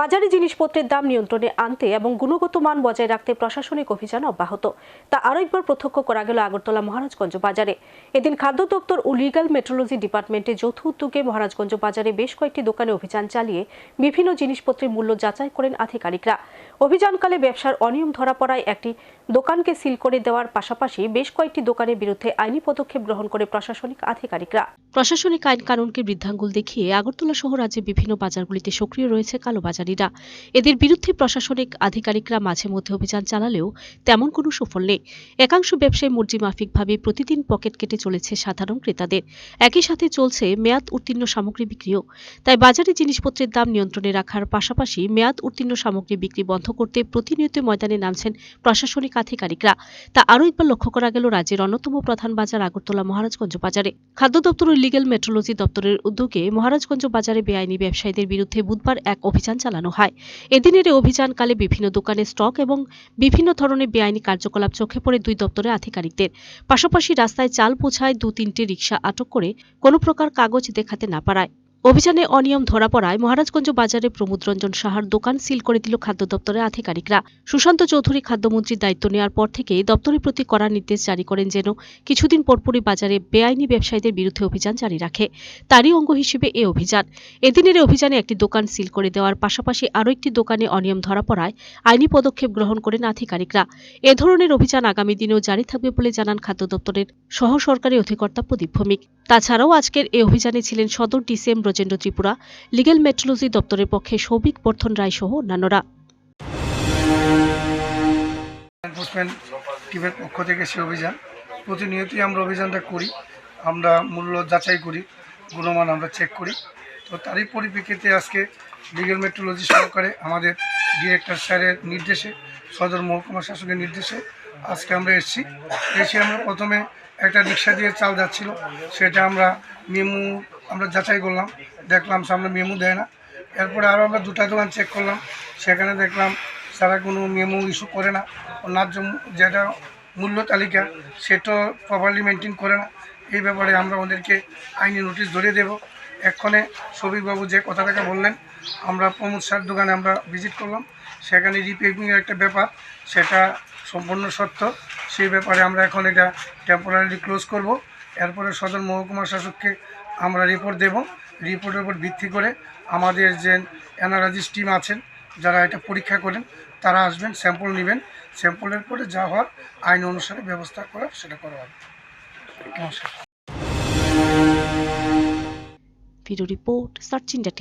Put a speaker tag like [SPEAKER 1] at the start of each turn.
[SPEAKER 1] বাজারে জিনিসপত্রের দাম নিয়ন্ত্রণে আনতে এবং গুণগত মান বজায় রাখতে প্রশাসনিক অভিযান অব্যাহত। তা আরও একবার প্রত্যক্ষ করা গেল আগরতলা মহারাজগঞ্জ বাজারে। এদিন খাদ্য দপ্তর ও লিগ্যাল মেট্রোলজি ডিপার্টমেন্টে যৌথ উদ্যোগে মহারাজগঞ্জ বাজারে বেশ কয়েকটি দোকানে অভিযান চালিয়ে বিভিন্ন জিনিসপত্রের মূল্য যাচাই করেন আধিকারিকরা। অভিযানকালে ব্যবসার অনিয়ম ধরা পড়ায় একটি দোকানকে সিল করে দেওয়ার পাশাপাশি বেশ কয়েকটি দোকানের বিরুদ্ধে আইনি পদক্ষেপ গ্রহণ করে প্রশাসনিক আধিকারিকরা। প্রশাসনিক আইন কানুনকে বৃদ্ধাঙ্গুল দেখিয়ে আগরতলা সহ রাজ্যে বিভিন্ন বাজারগুলিতে সক্রিয় রয়েছে কালোবাজারিরা এদের বিরুদ্ধে প্রশাসনিক আধিকারিকরা মাঝে মধ্যে অভিযান চালালেও তেমন কোনো সুফল নেই। একাংশ ব্যবসায়ী মর্জি মাফিকভাবে প্রতিদিন পকেট কেটে চলেছে সাধারণ ক্রেতাদের। একই সাথে চলছে মেয়াদ উত্তীর্ণ সামগ্রী বিক্রিও। তাই বাজারে জিনিসপত্রের দাম নিয়ন্ত্রণে রাখার পাশাপাশি মেয়াদ উত্তীর্ণ সামগ্রী বিক্রি বন্ধ করতে প্রতিনিয়ত ময়দানে নামছেন প্রশাসনিক আধিকারিকরা। তা আরও একবার লক্ষ্য করা গেল রাজ্যের অন্যতম প্রধান বাজার আগরতলা মহারাজগঞ্জ বাজারে। খাদ্য দপ্তর ও লিগেল মেট্রোলজি দপ্তরের উদ্যোগে মহারাজগঞ্জ বাজারে বেআইনি ব্যবসায়ীদের বিরুদ্ধে বুধবার এক অভিযান চালানো হয়। এদিনের এই অভিযানকালে বিভিন্ন দোকানে স্টক এবং বিভিন্ন ধরনের বেআইনি কার্যকলাপ চোখে পড়ে দুই দপ্তরের আধিকারিকদের। পাশাপাশি রাস্তায় চাল পোছায় দু তিনটি রিকশা আটক করে কোনো প্রকার কাগজ দেখাতে না পারায়। অভিযানে অনিয়ম ধরা পড়ায় মহারাজগঞ্জ বাজারে প্রমোদ রঞ্জন সাহার দোকান সিল করে দিল খাদ্য দপ্তরের আধিকারিকরা। সুশান্ত চৌধুরী খাদ্যমন্ত্রীর দায়িত্ব নেওয়ার পর থেকে দপ্তরের প্রতি কড়া নির্দেশ জারি করেন যেন কিছুদিন পরপরই বাজারে বেআইনি ব্যবসায়ীদের বিরুদ্ধে অভিযান জারি রাখে। তারই অঙ্গ হিসেবে এ অভিযান। এদিনের অভিযানে একটি দোকান সিল করে দেওয়ার পাশাপাশি আরও একটি দোকানে অনিয়ম ধরা পড়ায় আইনি পদক্ষেপ গ্রহণ করেন আধিকারিকরা। এ ধরনের অভিযান আগামী দিনেও জারি থাকবে বলে জানান খাদ্য দপ্তরের সহ সরকারি অধিকর্তা প্রদীপ ভৌমিক। তাছাড়াও আজকের এই অভিযানে ছিলেন সদর DCM Brajendra Tripura legal metrology দপ্তরের পক্ষে সৌভিক বর্ধন রায় সহ অন্যান্যরা
[SPEAKER 2] পক্ষ থেকে সে অভিযান। প্রতিনিয়তই আমরা অভিযানটা করি। আমরা মূল্য যাচাই করি, গুণমান আমরা চেক করি। তো তারই পরিপ্রেক্ষিতে আজকে লিগেল মেট্রোলজি সহকারে আমাদের ডিরেক্টর স্যারের নির্দেশে সদর মহকুমা শাসকের নির্দেশে আজকে আমরা এসেছি। এসে আমরা প্রথমে একটা রিক্সা দিয়ে চাল যাচ্ছিল, সেটা আমরা মেমু, আমরা যাচাই করলাম। দেখলাম সামনে মেমু দেয় না। এরপরে আরও আমরা দুটা দোকান চেক করলাম। সেখানে দেখলাম তারা কোনো মেমো ইস্যু করে না। ন্যায্য যেটা মূল্য তালিকা সেটাও প্রপারলি মেনটেন করে না। এই ব্যাপারে আমরা ওদেরকে আইনি নোটিশ ধরিয়ে দেব। এক্ষণে সবিকবাবু যে কথাটাকে বললেন আমরা প্রমোদ স্যার দোকানে আমরা ভিজিট করলাম। সেখানে রিপেকিংয়ের একটা ব্যাপার, সেটা সম্পূর্ণ সত্য। সেই ব্যাপারে আমরা এখন এটা টেম্পোরারি ক্লোজ করব। এরপরে সদর মহকুমা শাসককে আমরা রিপোর্ট দেব। রিপোর্টের উপর ভিত্তি করে আমাদের যে অ্যানালাইজিস টিম আছেন, যারা এটা পরীক্ষা করেন, তারা আসবেন স্যাম্পল নেবেন। স্যাম্পলের পরে যা হওয়ার আইন অনুসারে ব্যবস্থা করার সেটা করা হবে। নমস্কার।
[SPEAKER 1] Video report search India